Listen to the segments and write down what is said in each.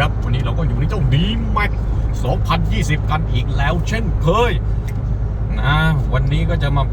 ครับ วันนี้เราก็อยู่ในเจ้าดีแม็ก2020 กันอีกแล้วเช่นเคยนะวันนี้ก็จะมา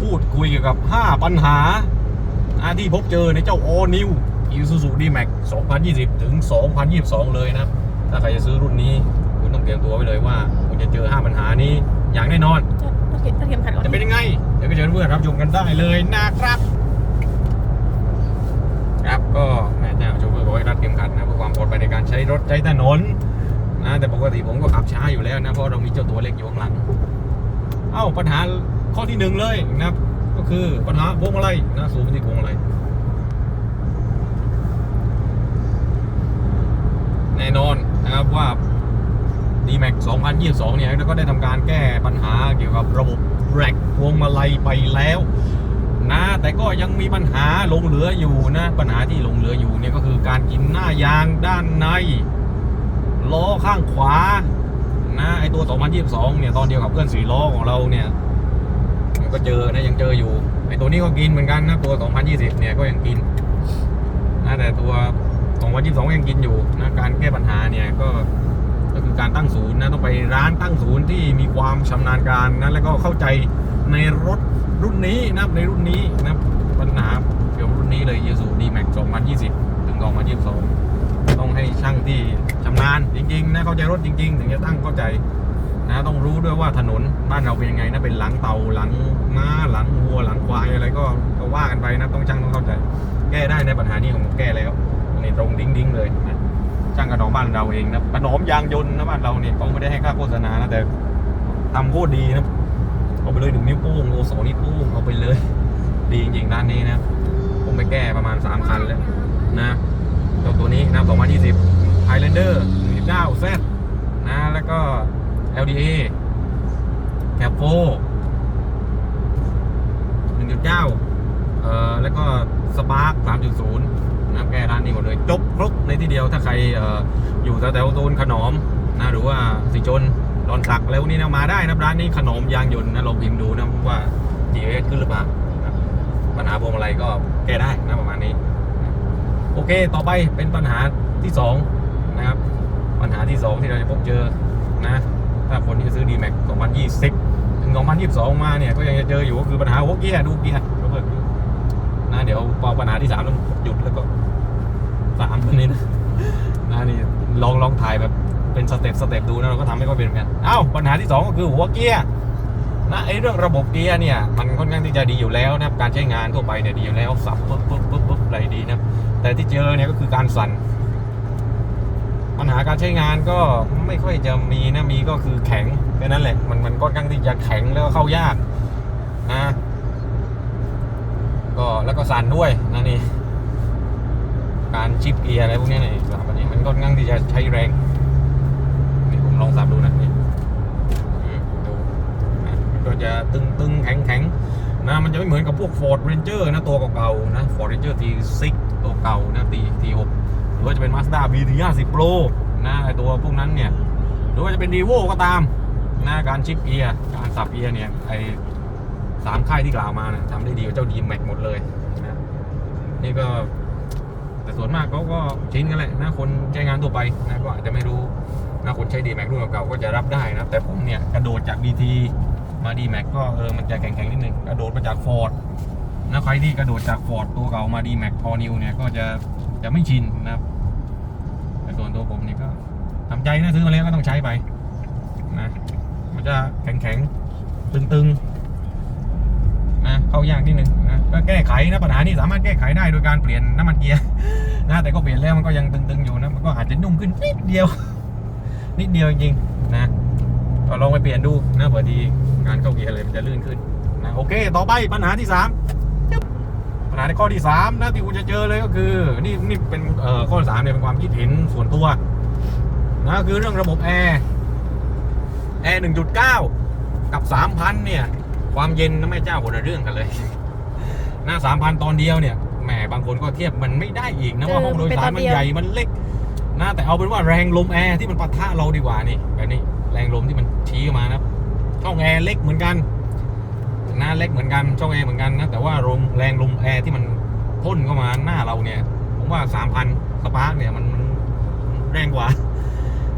พูดคุยเกี่ยวกับ 5 ปัญหานะที่พบเจอในเจ้า All New Isuzu D-Max 2020 ถึง 2022 เลยนะครับถ้าใครจะซื้อรุ่นนี้ คุณต้องเตรียมตัวไว้เลยว่า คุณจะเจอ 5 ปัญหานี้อย่างแน่นอนรถเข็มรถเข็มขัดก่อนจะเป็นยังไง เดี๋ยวก็เชิญเพื่อนรับชมกันได้เลยนะครับ ครับก็แม่เจ้าโชเฟอร์บอกให้รัดเข็มขัดนะเพื่อความปลอดภัยในการใช้รถใช้ถนนนะแต่ปกติผมก็ขับช้าอยู่แล้วนะเพราะเรามีเจ้าตัวเล็กอยู่ข้างหลัง เอ้าปัญหาข้อที่หนึ่งเลยนะครับ ก็คือปัญหาพวงมาลัยนะสูงที่พวงมาลัยแน่นอนนะครับว่า D-Max 2022 เนี่ยก็ได้ทำการแก้ปัญหาเกี่ยวกับระบบแร็กพวงมาลัยไปแล้ว แต่ก็ยังมีปัญหาหลงเหลืออยู่นะ ปัญหาที่หลงเหลืออยู่เนี่ยก็คือการกินหน้ายางด้านในล้อข้างขวา นะไอตัว 2022 เนี่ย ตอนเดียวกับเพื่อนสีล้อของเราเนี่ยมันก็เจอนะยังเจออยู่ไอตัวนี้ก็กินเหมือนกันนะตัว 2020 เนี่ยก็ยังกินนะแต่ตัว 2022 ยังกินอยู่นะการแก้ปัญหาเนี่ยก็ก็คือการตั้งศูนย์นะต้องไปร้านตั้งศูนย์ที่มีความชำนาญการนะแล้วก็เข้าใจในรถ รุ่นนี้นะครับในรุ่นนี้นะครับปัญหาเกี่ยวกับรุ่นนี้เลย Isuzu D-Max 2020 ถึง 2022 ต้องให้ช่างที่ชำนาญจริงๆนะเข้าใจรถจริงๆ ถึงจะตั้งเข้าใจนะต้องรู้ด้วยว่าถนนบ้านเราเป็นยังไงนะเป็นหลังเตาหลังม้าหลังวัวหลังควายอะไรก็ก็ว่ากันไปนะต้องช่างต้องเข้าใจ แก้ได้ในปัญหานี้ของผมแก้แล้วนี่ตรงดิ้งๆเลยนะช่างกระนอมบ้านเราเองนะกระนอมยางยนต์นะบ้านเราเนี่ยเขาไม่ได้ให้ค่าโฆษณานะแต่ทำโคตรดีนะ เอาไปเลยหนึ่งนิ้วโป้งโอสองนิ้วโป้งเอาไปเลย ดีจริงๆด้านนี้นะ ผมไปแก้ประมาณ 3 คันแล้วนะตัวตัวนี้นะ2020 Highlander 1.9 Z นะ แล้วก็ LDA c a p 4 1.9เอ่อแล้วก็ Spark 3.0นะแก้ร้านนี้หมดเลยจบครบในที่เดียวถ้าใครเอ่ออยู่แถวๆโซนขนอมนะหรือว่าสีจน ดอนสักแล้วนี่นะมาได้นะร้านนี้ขนมยางยนต์นะลองพิมพ์ดูนะว่า GS ขึ้นหรือเปล่าปัญหาพวงมาลัยก็แก้ได้นะประมาณนี้ โอเคต่อไปเป็นปัญหาที่สองนะครับปัญหาที่สองที่เราจะพบเจอนะถ้าคนที่จะซื้อ D-Max 2020 ถึง 2022 มาเนี่ยก็ยังจะเจออยู่ก็คือปัญหาหัวเกียร์ดูเกียร์เลิกนะเดี๋ยวพอปัญหาที่สามต้องหยุดแล้วก็สามตัวนี้นะนะนี่ลองลองถ่ายแบบ เป็นสเต็ปสเต็ปดูนะเราก็ทำให้ก็เป็นเหมือนกันเอ้าปัญหาที่สองก็คือหัวเกียร์นะไอ้เรื่องระบบเกียร์เนี่ยมันค่อนข้างที่จะดีอยู่แล้วนะครับการใช้งานทั่วไปเนี่ยดีอยู่แล้วสับปุ๊บปุ๊บปุ๊บปุ๊บอะไรดีนะแต่ที่เจอเนี่ยก็คือการสั่นปัญหาการใช้งานก็ไม่ค่อยจะมีนะมีก็คือแข็งแค่นั้นแหละมันมันค่อนข้างที่จะแข็งแล้วเข้ายากนะก็แล้วก็สั่นด้วยนะนี่การชิปเกียร์อะไรพวกนี้เนี่ยสามอันนี้มันค่อนข้างที่จะใช้แรง ลองสับดูนะนี่อืมดูนะมันก็จะตึงตึงๆแข็งแข็งๆนะมันจะไม่เหมือนกับพวก Ford Ranger นะตัวเก่าๆนะ Ford Ranger T6 ตัวเก่านะตี T6 หรือว่าจะเป็น Mazda BT 50 Pro นะไอตัวพวกนั้นเนี่ย หรือว่าจะเป็น d ีโวก็ตามนะการชิปเกียร์การสับเกียร์เนี่ยไอสามค่ายที่กล่าวมานะทำได้ดีกว่าเจ้าดีแม็กหมดเลยนะนี่ก็แต่ส่วนมากเขาก็ชินกันแหละนะคนใช้งานทั่วไปนะก็อาจจะไม่รู้ นะคนใช้ดีแม็กรุ่นเก่าก็จะรับได้นะแต่ผมเนี่ยกระโดดจาก BT มาดีแม็กก็เออมันจะแข็งๆนิดนึงกระโดดมาจากฟอร์ดนะใครที่กระโดดจากฟอร์ดตัวเก่ามาดีแม็กพอนิวเนี่ยก็จะจะไม่ชินนะครับแต่ส่วนตัวผมนี่ก็ทำใจนะซื้อมาแล้วก็ต้องใช้ไปนะมันจะแข็งแข็งๆตึงๆนะเข้ายากนิดนึงนะก็แก้ไขนะปัญหานี้สามารถแก้ไขได้โดยการเปลี่ยนน้ำมันเกียร์นะแต่ก็เปลี่ยนแล้วมันก็ยังตึงๆอยู่นะมันก็อาจจะนุ่มขึ้นนิดเดียว นิดเดียวจริงๆนะก็ลองไปเปลี่ยนดูนะเผื่อทีการเข้าเกียร์อะไรมันจะลื่นขึ้นนะโอเค ต่อไปปัญหาที่สามปัญหาในข้อที่3นะที่คุณจะเจอเลยก็คือนี่นี่เป็นเอ่อข้อสามเนี่ยเป็นความคิดเห็นส่วนตัวนะคือเรื่องระบบแอร์แอร์หนึ่งจุดเก้ากับสามพันเนี่ย ความเย็นนะแม่เจ้าคนละเรื่องกันเลยหน้าสามพันตอนเดียวเนี่ยแหมบางคนก็เทียบมันไม่ได้อีกนะว่าห้องโดยสารมันใหญ่มันเล็ก นะแต่เอาเป็นว่าแรงลมแอร์ที่มันปะทะเราดีกว่านี่แบบนี้แรงลมที่มันชี้มานะช่องแอร์เล็กเหมือนกันหน้าเล็กเหมือนกันช่องแอร์เหมือนกันนะแต่ว่าลมแรงลมแอร์ที่มันพ่นเข้ามาหน้าเราเนี่ยผมว่าสามพันสปาร์กเนี่ยมันแรงกว่า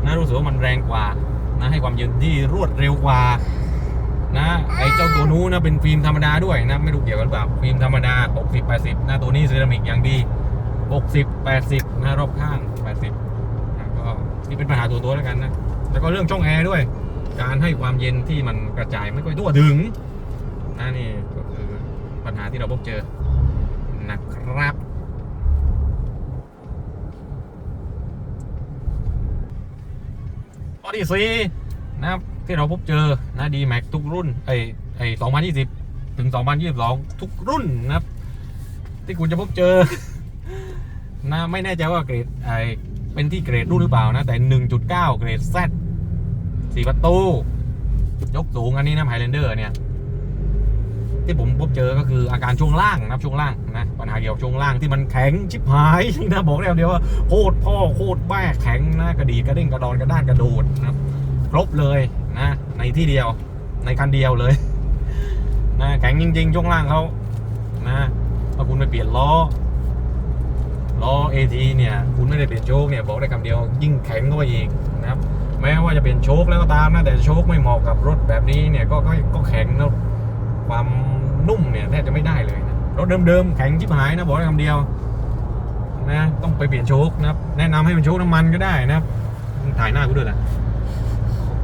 นะรู้สึกว่ามันแรงกว่านะให้ความเย็นที่รวดเร็วกว่านะไอ้เจ้าตัวนู้นนะเป็นฟิล์มธรรมดาด้วยนะไม่รู้เกี่ยวกันหรือเปล่าฟิล์มธรรมดา 60 80นะตัวนี้เซรามิกอย่างดี 60 80นะรอบข้าง 80 นี่เป็นปัญหาตัวตัวแล้วกันนะ แล้วก็เรื่องช่องแอร์ด้วย การให้ความเย็นที่มันกระจายไม่ค่อยทั่วถึงนะนี่ก็คือปัญหาที่เราพบเจอนะครับข้อที่สี่นะครับที่เราพบเจอนะดีแม็กทุกรุ่นไอไอ2020ถึง2022ทุกรุ่นนะครับ ที่คุณจะพบเจอนะไม่แน่ใจว่าเกรดไอ เป็นที่เกรดรุ่นหรือเปล่านะ แต่ 1.9 เกรด Z สี่ประตู ยกสูงอันนี้นะไฮแลนเดอร์เนี่ย ที่ผมพบเจอก็คืออาการช่วงล่างนะช่วงล่างนะปัญหาเกี่ยวกับช่วงล่างที่มันแข็งชิบหายนะบอกได้คำเดียวว่าโคตรพ่อโคตรแม่แข็งนะกระดีกระเด้งกระดอนกระด้านกระโดดนะครบครบเลยนะในที่เดียวในคันเดียวเลยนะแข็งจริง ๆ ช่วงล่างเขานะถ้าคุณไปเปลี่ยนล้อ ล้อเอทีเนี่ยคุณไม่ได้เปลี่ยนโชคเนี่ยบอกได้คำเดียวยิ่งแข็งเข้าไปอีกนะครับแม้ว่าจะเป็นโชคแล้วก็ตามนะแต่โชคไม่เหมาะกับรถแบบนี้เนี่ยก็ก็ก็แข็งนะความนุ่มเนี่ยแทบจะไม่ได้เลยนะรถเดิมๆแข็งชิบหายนะบอกได้คำเดียวนะต้องไปเปลี่ยนโชคนะครับแนะนำให้เป็นโชคน้ำมันก็ได้นะครับถ่ายหน้ากูด้วยนะ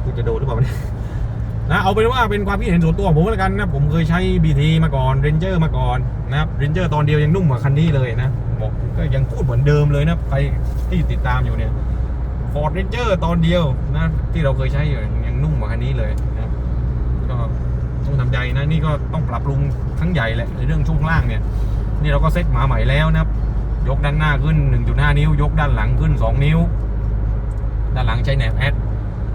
กูจะโดนหรือเปล่าเนี่ย นะเอาเป็นว่าเป็นความคิดเห็นส่วนตัวของผมแล้วกันนะผมเคยใช้ BT มาก่อน Ranger มาก่อนนะครับ Ranger ตอนเดียวยังนุ่มกว่าคันนี้เลยนะบอกก็ยังพูดเหมือนเดิมเลยนะใครที่ติดตามอยู่เนี่ยฟอร์ดเรนเจอร์ตอนเดียวนะที่เราเคยใช้อยู่ยังนุ่มกว่าคันนี้เลยนะก็ต้องทำใจนะนี่ก็ต้องปรับปรุงทั้งใหญ่แหละในเรื่องช่วงล่างเนี่ย นี่เราก็เซ็ตมาใหม่แล้วนะครับยกด้านหน้าขึ้น 1.5 นิ้ว ยกด้านหลังขึ้น 2 นิ้ว ด้านหลังใช้แหนบแอด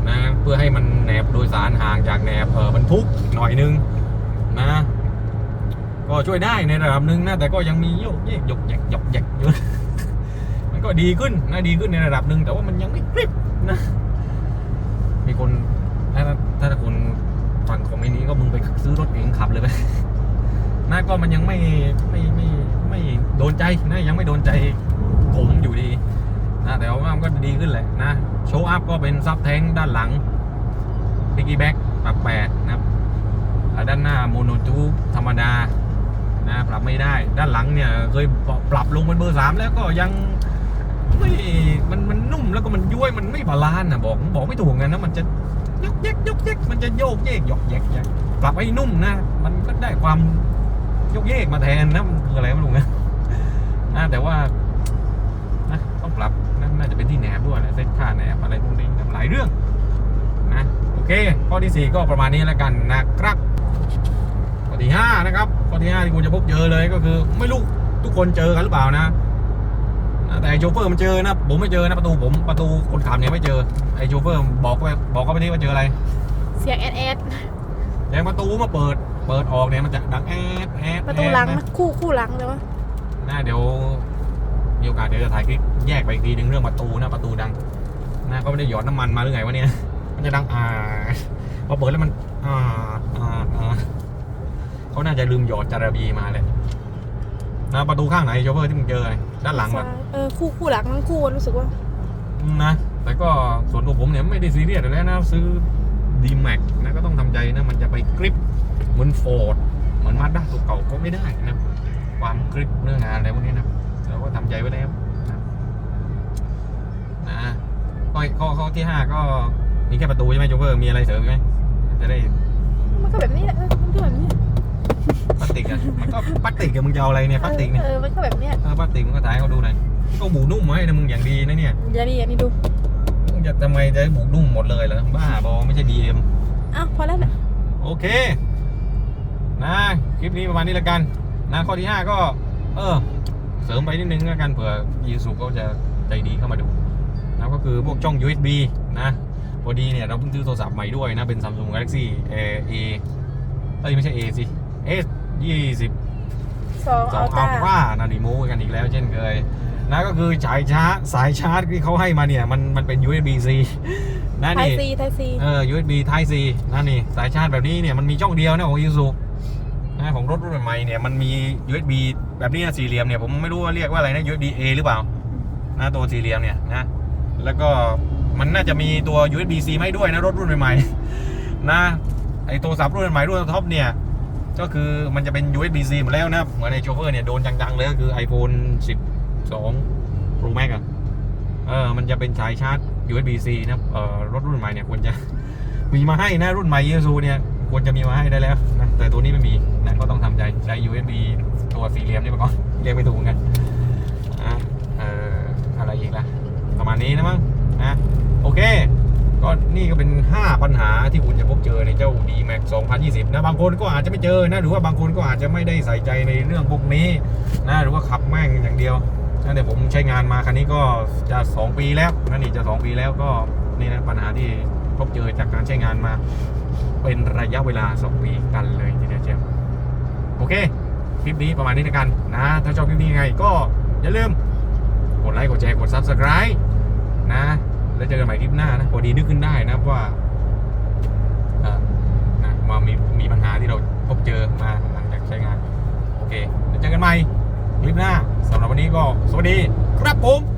นะเพื่อให้มันแหนบโดยสารห่างจากแหนบเออบรรทุกหน่อยนึงนะ ก็ช่วยได้ในระดับหนึ่งนะแต่ก็ยังมีโยกเยกยกแยกยกแยกอยู่มันก็ดีขึ้นนะดีขึ้นในระดับหนึ่งแต่ว่ามันยังไม่กริบนะ มีคนถ้าถ้าคุณฟังคอมเมนต์นี้ก็มึงไปซื้อรถเองขับเลยไปนะก็มันยังไม่ไม่ไม่ไม่โดนใจนะยังไม่โดนใจผมอยู่ดี นะแต่ว่ามันก็ดีขึ้นแหละนะ โชว์อัพก็เป็นซับแทงด้านหลังพิกกี้แบ็กปรับแปดนะครับด้านหน้าโมโนจูธรรมดานะปรับไม่ได้ด้านหลังเนี่ยเคยปรับลงเป็นเบอร์สามแล้วก็ยังไม่มันมันนุ่มแล้วก็มันย้วยมันไม่บาลานซ์นะบอกบอกไม่ถูกไงนะมันจะยกแยกยกแยกมันจะโยกเยกหยอกแยกแยกปรับให้นุ่มนะ มันก็ได้ความยกเยกมาแทนนะมันคืออะไรไม่รู้นะแต่ว่า นะน่าจะเป็นที่แหนบด้วยนะเซ็ตค่าแหนบอะไรพวกนี้นะหลายเรื่องนะโอเค ข้อที่สี่ก็ประมาณนี้แล้วกันนะครับข้อที่ห้านะครับข้อที่ห้าที่คุณจะพบเจอเลยก็คือ ไม่รู้ทุกคนเจอกันหรือเปล่านะแต่ไอ้โชเฟอร์มันเจอนะผมไม่เจอนะประตูผมประตูคนขับเนี่ยไม่เจอไอ้โชเฟอร์บอกไปบอกเขาไปที่ว่าเจออะไร เสียงแอดแอดแรงประตูมาเปิด เปิดออกเนี่ยมันจะดังแอดแอดประตูหลังแอดนะคู่คู่หลังเลยวะนะเดี๋ยว มีโอกาสเดี๋ยวจะถ่ายคลิปแยกไปอีกทีหนึ่งเรื่องประตูนะประตูดังนะก็ไม่ได้หยอดน้ำมันมาหรือไงวะเนี่ยมันจะดังอ่าพอเปิดแล้วมันอ่าอ่าอ่าเขาน่าจะลืมหยอดจาระบีมาเลยนะประตูข้างไหนโชเฟอร์ที่มึงเจอไงด้านหลังปะซ้ายเออคู่คู่หลังทั้งคู่รู้สึกว่านะแต่ก็ส่วนตัวผมเนี่ยไม่ได้ซีเรียสอะไรแล้วนะซื้อดีแม็กนะก็ต้องทำใจนะมันจะไปกริปเหมือนโฟร์ดเหมือนมาด้าตัวเก่าก็ไม่ได้นะความกริปเรื่องงานอะไรพวกนี้นะเรา ก็ทำใจไว้แล้วนะนะข้อข้อข้อที่ห้าก็มีแค่ประตูใช่ไหมโจเวอร์มีอะไรเสริมอีกไหมจะได้มันก็แบบนี้แหละเออมันก็แบบนี้พลาสติกอะมันก็พลาสติกอะมึงจะเอาอะไรเนี่ยพลาสติกเนี่ยเออมันก็แบบเนี้ยเออพลาสติกมึงก็ถ่ายให้เขาดูหน่อยก็หมูนุ่มไว้นะมึงอย่างดีนะเนี่ยอย่าดีอันนี้ดูมึงจะทำไมจะให้หมูนุ่มหมดเลยเหรอบ้าบอไม่ใช่ดีเอ็มอ้าวพอแล้วนะโอเคนะคลิปนี้ประมาณนี้แล้วกันนะข้อที่5ก็ เออ เสริมไปนิดนึงแล้วกันเผื่อยีสุก็จะใจดีเข้ามาดูนะก็คือพวกช่อง USB นะพอดีเนี่ยเราเพิ่งซื้อโทรศัพท์ใหม่ด้วยนะ เป็น Samsung Galaxy A A เอ้ยไม่ใช่ A สิ S 20สองสออังลตอัร้าลตร้านะดีโมกันอีกแล้วเช่นเคยนะก็คือสายชาร์จสายชาร์จที่เขาให้มาเนี่ยมันมันเป็น USB C นะไทยนี่ซีไทยซีเออ USB Type C นั่นนี่สายชาร์จแบบนี้เนี่ยมันมีช่องเดียวนะของ Isuzu นะ ของรถรุ่นใหม่เนี่ยมันมี USB แบบนี้นะสี่เหลี่ยมเนี่ยผมไม่รู้ว่าเรียกว่าอะไรนะ USB A หรือเปล่านะตัวสี่เหลี่ยมเนี่ยนะแล้วก็มันน่าจะมีตัว USB-C ไมาให้ด้วยนะรถรุ่นใหม่ๆนะไอโทรศัพท์รุ่นใหม่รุ่นท็อปเนี่ยก็คือมันจะเป็น USB-C หมดแล้วนะเหมือนในโชเฟอร์เนี่ยโดนจังๆเลยก็คือ iPhone 12 Pro Max อะเออมันจะเป็นสายชาร์จ USB-C นะเออรถรุ่นใหม่เนี่ยควรจะมีมาให้นะรุ่นใหม่เยซูเนี่ย ควรจะมีมาให้ได้แล้วนะแต่ตัวนี้ไม่มีนะก็ต้องทำใจใช้ USB ตัวสี่เหลี่ยมนี่ไปก่อนเรียกไม่ถูกกันอะเอ่ออะไรอีกล่ะประมาณนี้นะมั้งนะโอเค ก็นี่ก็เป็น 5 ปัญหาที่คุณจะพบเจอในเจ้า d m a x 2020 นะ บางคนก็อาจจะไม่เจอนะ หรือว่าบางคนก็อาจจะไม่ได้ใส่ใจในเรื่องพวกนี้นะหรือว่าขับแม่งอย่างเดียวนะแต่ผมใช้งานมาคันนี้ก็จะ 2 ปีแล้วนั่นนี่จะ 2 ปีแล้วก็นี่นะปัญหาที่พบเจอจากการใช้งานมา เป็นระยะเวลา 2 ปีกันเลยทีเดียวเชียวโอเค คลิปนี้ประมาณนี้นะกันนะ ถ้าชอบคลิปนี้ยังไงก็อย่าลืมกดไลค์ กดแชร์ กด Subscribe นะ แล้วเจอกันใหม่คลิปหน้านะ พอดีนึกขึ้นได้นะว่าเออนะมามีมีปัญหาที่เราพบเจอมาหลังจากใช้งาน โอเคแล้วเจอกันใหม่คลิปหน้าสำหรับวันนี้ก็สวัสดีครับผม